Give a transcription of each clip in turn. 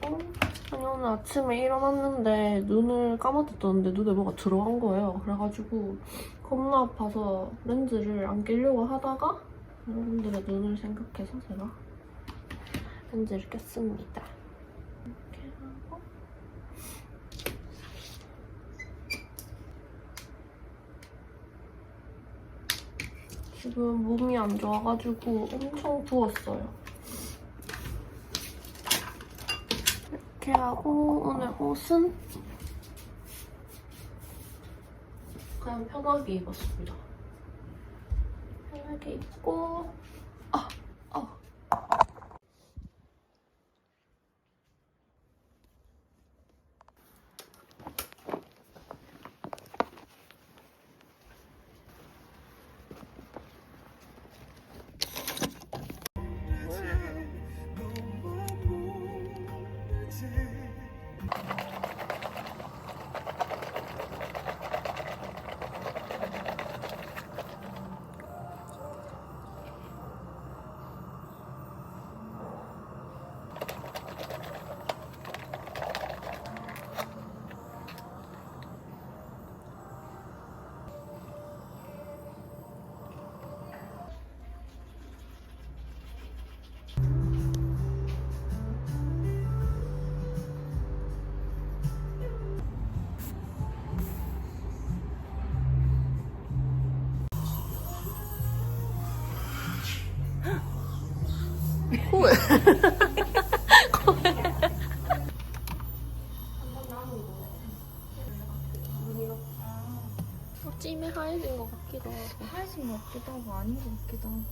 하고 아니 오늘 아침에 일어났는데 눈을 떴는데 눈에 뭐가 들어간 거예요. 그래가지고 겁나 아파서 렌즈를 안 끼려고 하다가 여러분들의 눈을 생각해서 제가 렌즈를 꼈습니다. 지금 몸이 안 좋아가지고 엄청 부었어요. 이렇게 하고 오늘 옷은 그냥 편하게 입었습니다. 편하게 입고 어, 찜이 하얘진 것 같기도 하고 하얀색 것 같기도 하고 아닌 것 같기도 하고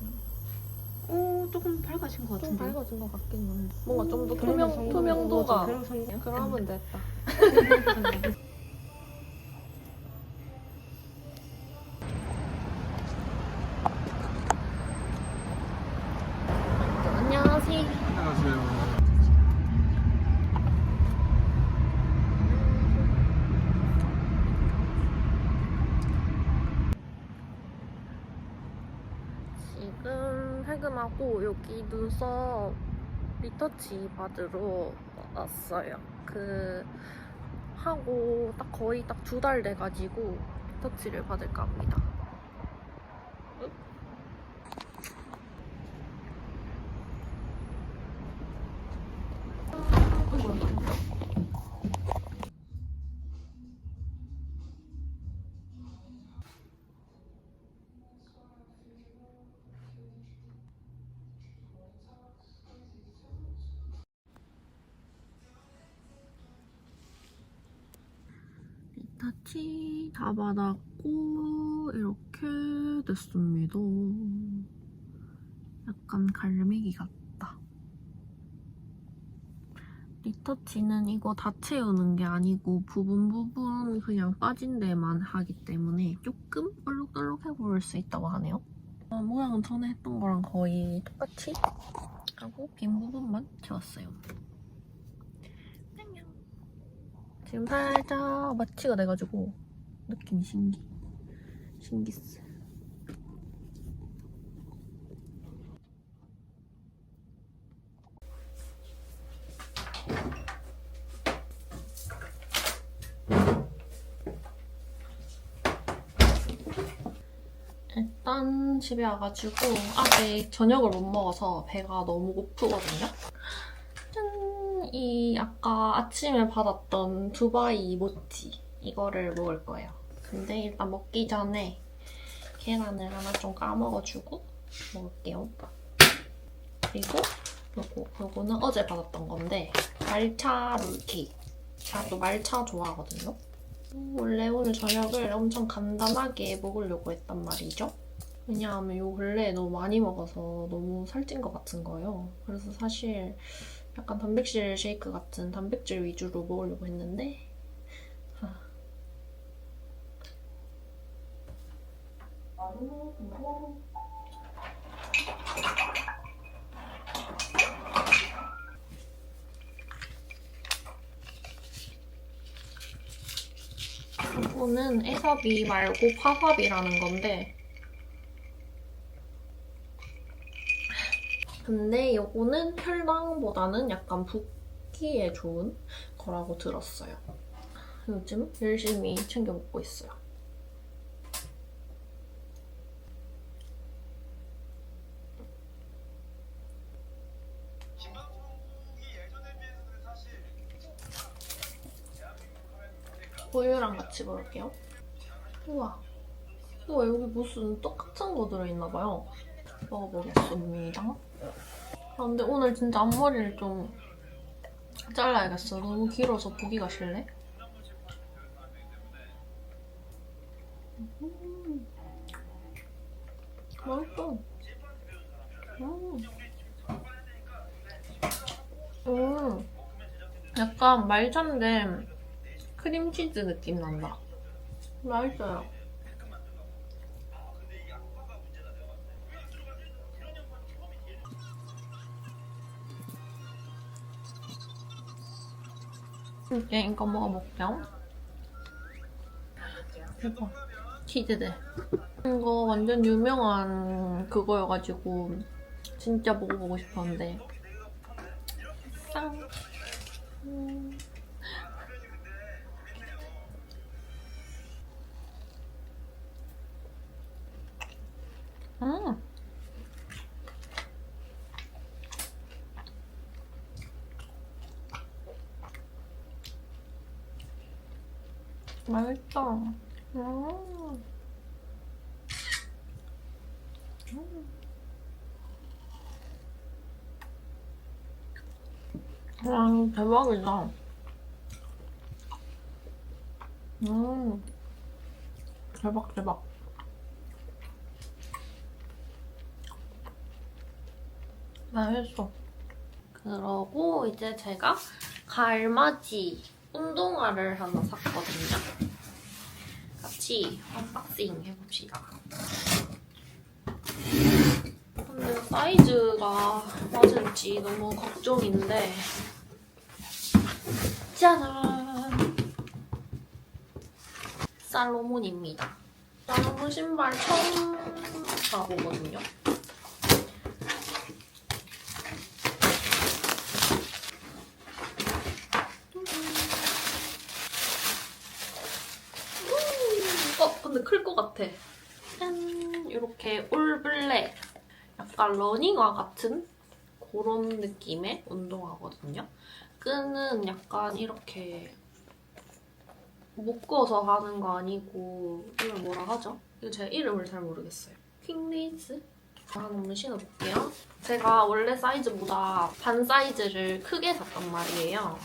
어, 조금 밝아진 것좀 같은데. 밝아진 것 같긴 한데 뭔가 좀 더 투명, 투명도가 성분. 그러면 됐다 여기 눈썹 리터치 받으러 왔어요. 그 하고 딱 거의 딱 두 달 돼가지고 리터치를 받을까 합니다. 리터치 다 받았고 이렇게 됐습니다. 약간 갈매기 같다. 리터치는 이거 다 채우는 게 아니고 부분 부분 그냥 빠진 데만 하기 때문에 조금 얼룩덜룩해 보일 수 있다고 하네요. 어, 모양은 전에 했던 거랑 거의 똑같이 하고 빈 부분만 채웠어요. 안녕. 지금 살짝 마취가 돼가지고 느낌이 신기. 신기스. 일단 집에 와가지고 아직 저녁을 못 먹어서 배가 너무 고프거든요. 아까 아침에 받았던 두바이 모찌 이거를 먹을 거예요. 근데 일단 먹기 전에 계란을 하나 좀 까먹어주고 먹을게요. 그리고 요거, 요거는 어제 받았던 건데 말차 롤케이크. 제가 또 말차 좋아하거든요. 원래 오늘 저녁을 엄청 간단하게 먹으려고 했단 말이죠. 왜냐하면 요 근래에 너무 많이 먹어서 너무 살찐 것 같은 거예요. 그래서 사실 약간 단백질 쉐이크 같은 단백질 위주로 먹으려고 했는데 아. 이거는 에사비 말고 파사비라는 건데 근데 요거는 혈당보다는 약간 붓기 스키에 좋은 거라고 들었어요. 요즘 열심히 챙겨 먹고 있어요. 우유랑 같이 먹을게요. 우와. 우와, 여기 무슨 똑같은 거 들어있나봐요. 먹어보겠습니다. 아, 근데 오늘 진짜 앞머리를 좀 잘라야겠어. 너무 길어서 보기가 싫네. 음. 맛있어. 음. 음. 약간 말찬데 크림치즈 느낌 난다. 맛있어요. 이제 이거 먹어볼게요. 대박. 치즈들. 이거 완전 유명한 그거여가지고 진짜 먹어보고 싶었는데. 짠. 음. 음. 맛있다. 음. 음. 와, 대박이다. 음. 대박, 대박. 맛있어. 그러고 이제 제가 가을맞이 운동화를 하나 샀거든요. 같이 언박싱 해봅시다. 근데 사이즈가 맞을지 너무 걱정인데 짜잔! 살로몬입니다. 살로몬 신발 처음 사보거든요. 어, 근데 클 것 같아. 짠! 이렇게 올블랙. 약간 러닝화 같은 그런 느낌의 운동화거든요. 끈은 약간 이렇게 묶어서 하는 거 아니고 이걸 뭐라 하죠? 이거 제가 이름을 잘 모르겠어요. 퀵레이즈? 한번 신어볼게요. 제가 원래 사이즈보다 반 사이즈를 크게 샀단 말이에요.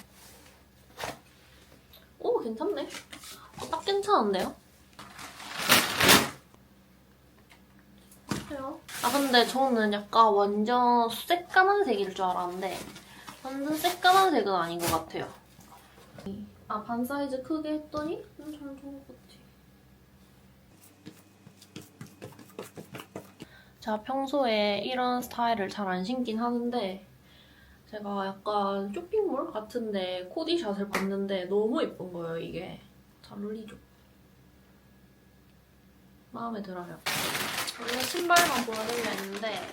오, 괜찮네. 어, 딱 괜찮은데요? 어때요? 아 근데 저는 약간 완전 새까만색일 줄 알았는데 완전 새까만색은 아닌 것 같아요. 아 반 사이즈 크게 했더니 음, 잘 좋은 것 같아. 제가 평소에 이런 스타일을 잘 안 신긴 하는데 제가 약간 쇼핑몰 같은데 코디샷을 봤는데 너무 예쁜 거예요 이게. 잘 어울리죠? 마음에 들어요. 원래 신발만 보여드려 했는데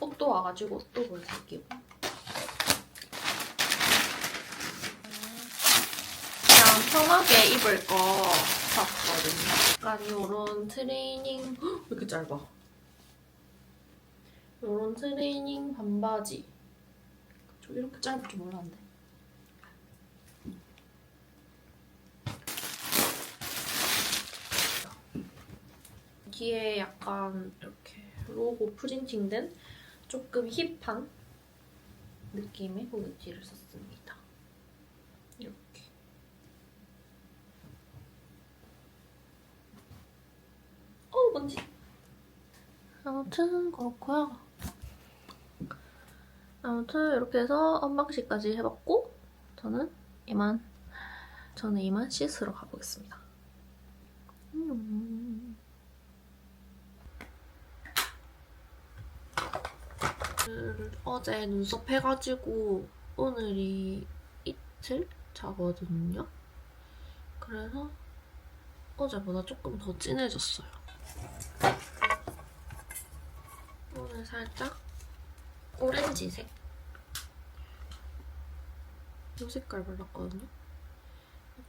옷도 와가지고 옷도 보여드릴게요. 그냥 편하게 입을 거 샀거든요. 약간 이런 트레이닝 헉, 왜 이렇게 짧아? 이런 트레이닝 반바지. 저 이렇게 짧을 줄 몰랐는데. 뒤에 약간 이렇게 로고 프린팅된 조금 힙한 느낌의 후드티를 썼습니다. 이렇게. 어, 뭔지. 아무튼 그렇고요. 아무튼 이렇게 해서 언박싱까지 해봤고 저는 이만 저는 이만 씻으러 가보겠습니다. 음. 어제 눈썹 해가지고 오늘이 이틀 자거든요. 그래서 어제보다 조금 더 진해졌어요. 오늘 살짝 오렌지색. 이 색깔 발랐거든요.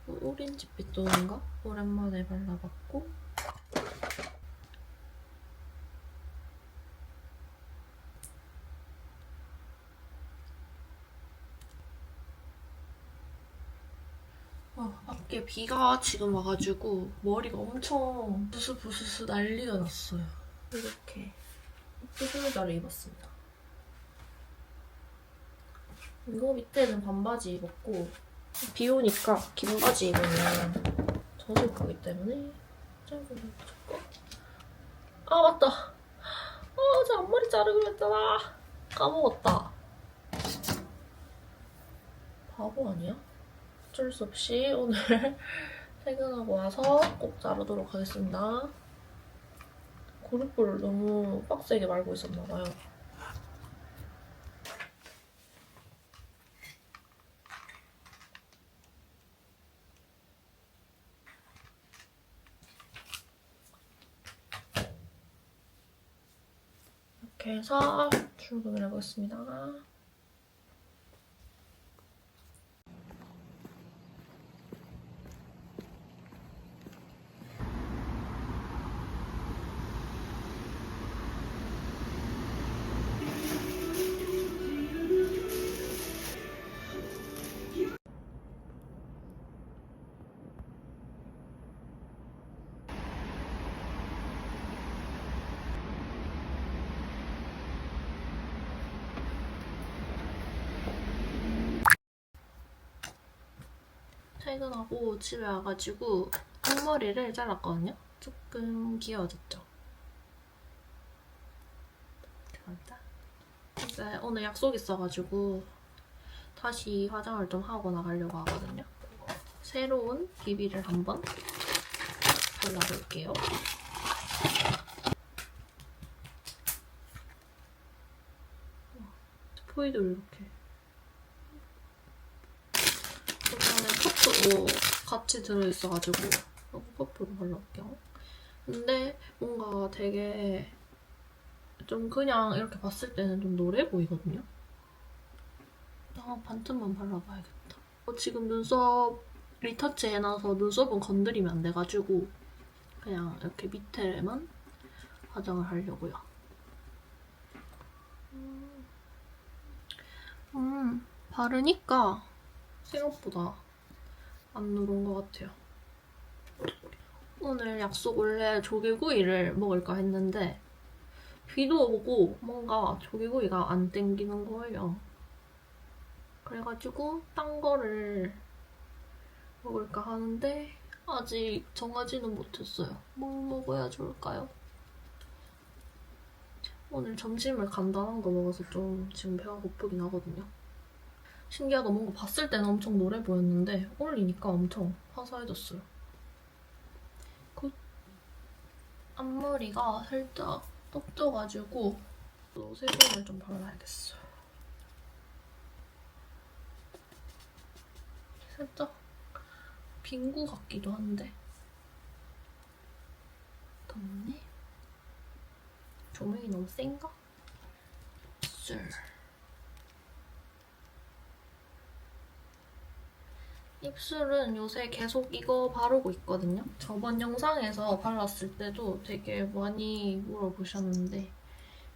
오렌지빛 도는가? 오랜만에 발라봤고 아, 밖에 비가 지금 와가지고 머리가 엄청 부스부스스 난리가 났어요. 이렇게 후줄자를 입었습니다. 이거 밑에는 반바지 입었고 비 오니까 긴 바지 입으면 젖을 거기 때문에 짧은 거 아 맞다 아 어제 앞머리 자르기로 했잖아 까먹었다 바보 아니야? 어쩔 수 없이 오늘 퇴근하고 와서 꼭 자르도록 하겠습니다 고르프를 너무 빡세게 말고 있었나봐요 이렇게 해서 출근을 해보겠습니다. 퇴근하고 집에 와가지고 앞머리를 잘랐거든요. 조금 귀여워졌죠? 감사합니다. 이제 오늘 약속 있어가지고 다시 화장을 좀 하고 나가려고 하거든요. 새로운 비비를 한번 발라볼게요. 포이드를 이렇게 퍼프도 같이 들어있어가지고 퍼프로 발라볼게요. 근데 뭔가 되게 좀 그냥 이렇게 봤을 때는 좀 노래 보이거든요. 아, 반틈만 발라봐야겠다. 어, 지금 눈썹 리터치 해놔서 눈썹은 건드리면 안 돼가지고 그냥 이렇게 밑에만 화장을 하려고요. 음, 음 바르니까 생각보다 안 누른 것 같아요. 오늘 약속 원래 조개구이를 먹을까 했는데 비도 오고 뭔가 조개구이가 안 땡기는 거예요. 그래가지고 딴 거를 먹을까 하는데 아직 정하지는 못했어요. 뭘 먹어야 좋을까요? 오늘 점심을 간단한 거 먹어서 좀 지금 배가 고프긴 하거든요. 신기하다. 뭔가 봤을 때는 엄청 노래 보였는데 올리니까 엄청 화사해졌어요. 그 앞머리가 살짝 떡져가지고 또 세정을 좀 발라야겠어요. 살짝 빙구 같기도 한데 덥네. 조명이 너무 센가? 술. 입술은 요새 계속 이거 바르고 있거든요. 저번 영상에서 발랐을 때도 되게 많이 물어보셨는데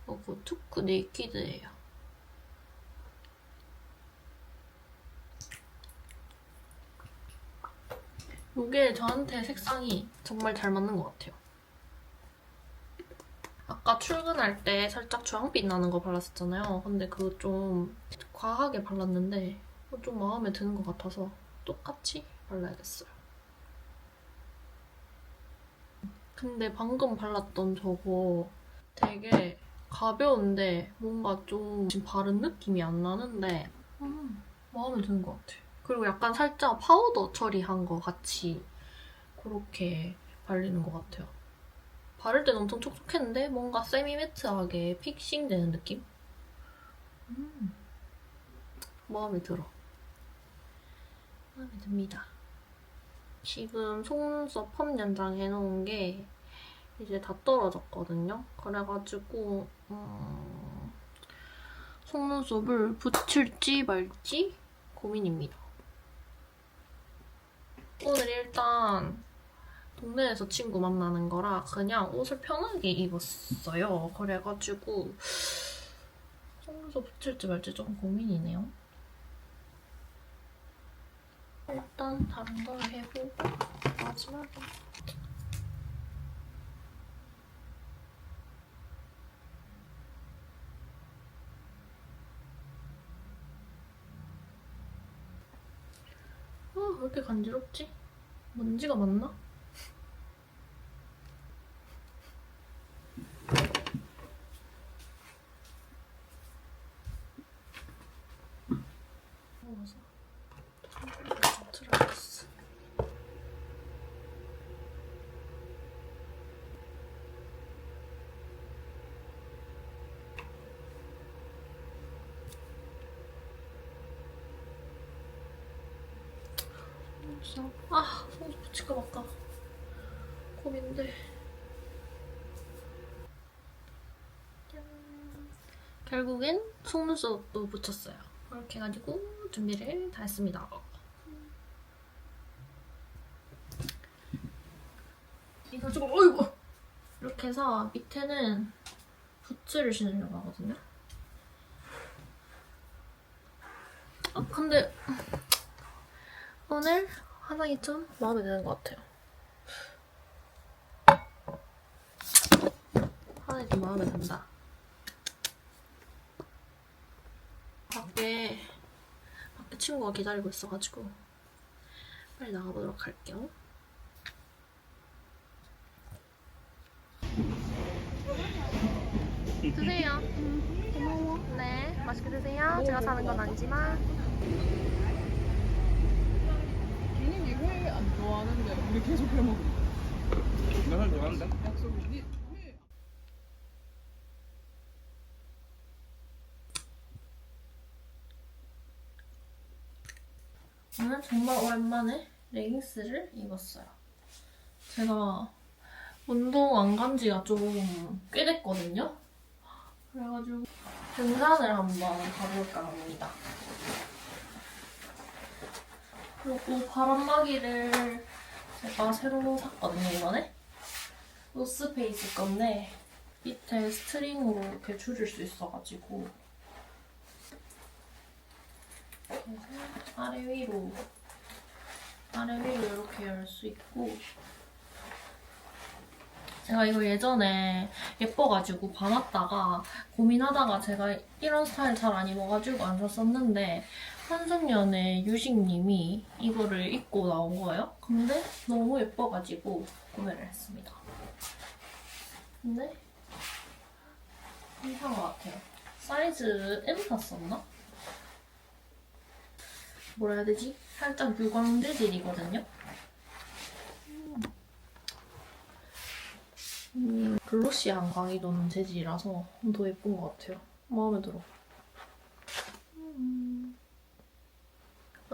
이거 투크 네이키드예요. 이게 저한테 색상이 정말 잘 맞는 것 같아요. 아까 출근할 때 살짝 주황빛 나는 거 발랐었잖아요. 근데 그거 좀 과하게 발랐는데 좀 마음에 드는 것 같아서 똑같이 발라야겠어요. 근데 방금 발랐던 저거 되게 가벼운데 뭔가 좀 지금 바른 느낌이 안 나는데 음, 마음에 드는 것 같아. 그리고 약간 살짝 파우더 처리한 거 같이 그렇게 발리는 것 같아요. 바를 때는 엄청 촉촉했는데 뭔가 세미매트하게 픽싱 되는 느낌? 음, 마음에 들어. 마음에 듭니다. 지금 속눈썹 펌 연장 해놓은 게 이제 다 떨어졌거든요. 그래가지고 음, 속눈썹을 붙일지 말지 고민입니다. 오늘 일단 동네에서 친구 만나는 거라 그냥 옷을 편하게 입었어요. 그래가지고 속눈썹 붙일지 말지 좀 고민이네요. 일단 다른 걸 해보고 마지막에 아, 왜 이렇게 간지럽지? 먼지가 많나? 먹어서 들어갔어. 진짜 아 속눈썹 붙일까 말까. 고민돼. 짠. 결국엔 속눈썹도 붙였어요. 이렇게 해가지고 준비를 다 했습니다. 이거 좀 어이구! 이렇게 해서 밑에는 부츠를 신으려고 하거든요. 아 근데 오늘 화장이 좀 마음에 드는 것 같아요. 화장이 좀 마음에 든다. 밖에, 밖에 친구가 기다리고 있어가지고 빨리 나가보도록 할게요. 드세요. 고마워. 네, 맛있게 드세요. 제가 사는 건 아니지만. 본인이 회 안 좋아하는데 우리 계속 해 먹어. 내가 좋아하는데? 약속이 니 회. 오늘 정말 오랜만에 레깅스를 입었어요. 제가 운동 안 간 지가 좀 꽤 됐거든요. 그래가지고 등산을 한번 가볼까 합니다. 그리고 바람막이를 제가 새로 샀거든요, 이번에. 노스페이스 건데 밑에 스트링으로 이렇게 줄일 수 있어가지고 아래 위로 아래 위로 이렇게 열 수 있고 제가 이거 예전에 예뻐가지고 봐놨다가 고민하다가 제가 이런 스타일 잘 안 입어가지고 안 샀었는데 한승연의 유식님이 이거를 입고 나온 거예요. 근데 너무 예뻐가지고 구매를 했습니다. 근데 괜찮은 것 같아요. 사이즈 M 샀었나? 뭐라 해야 되지? 살짝 유광 재질이거든요. 음, 글로시한 광이 도는 재질이라서 더 예쁜 것 같아요. 마음에 들어. 음.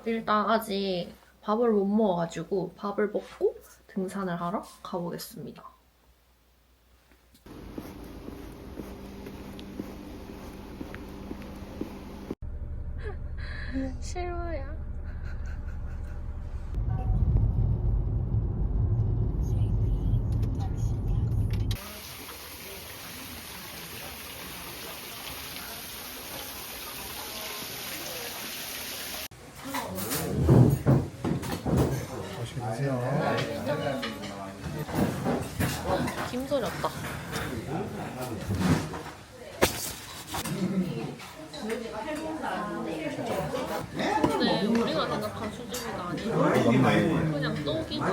일단 아직 밥을 못 먹어가지고 밥을 먹고 등산을 하러 가보겠습니다. 싫어요. 맛있게 드세요. 김소리 없다. 우리가 생각한 수제비가 아니고 그냥 떡이 아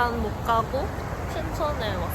등산 못 가고? 신천에 왔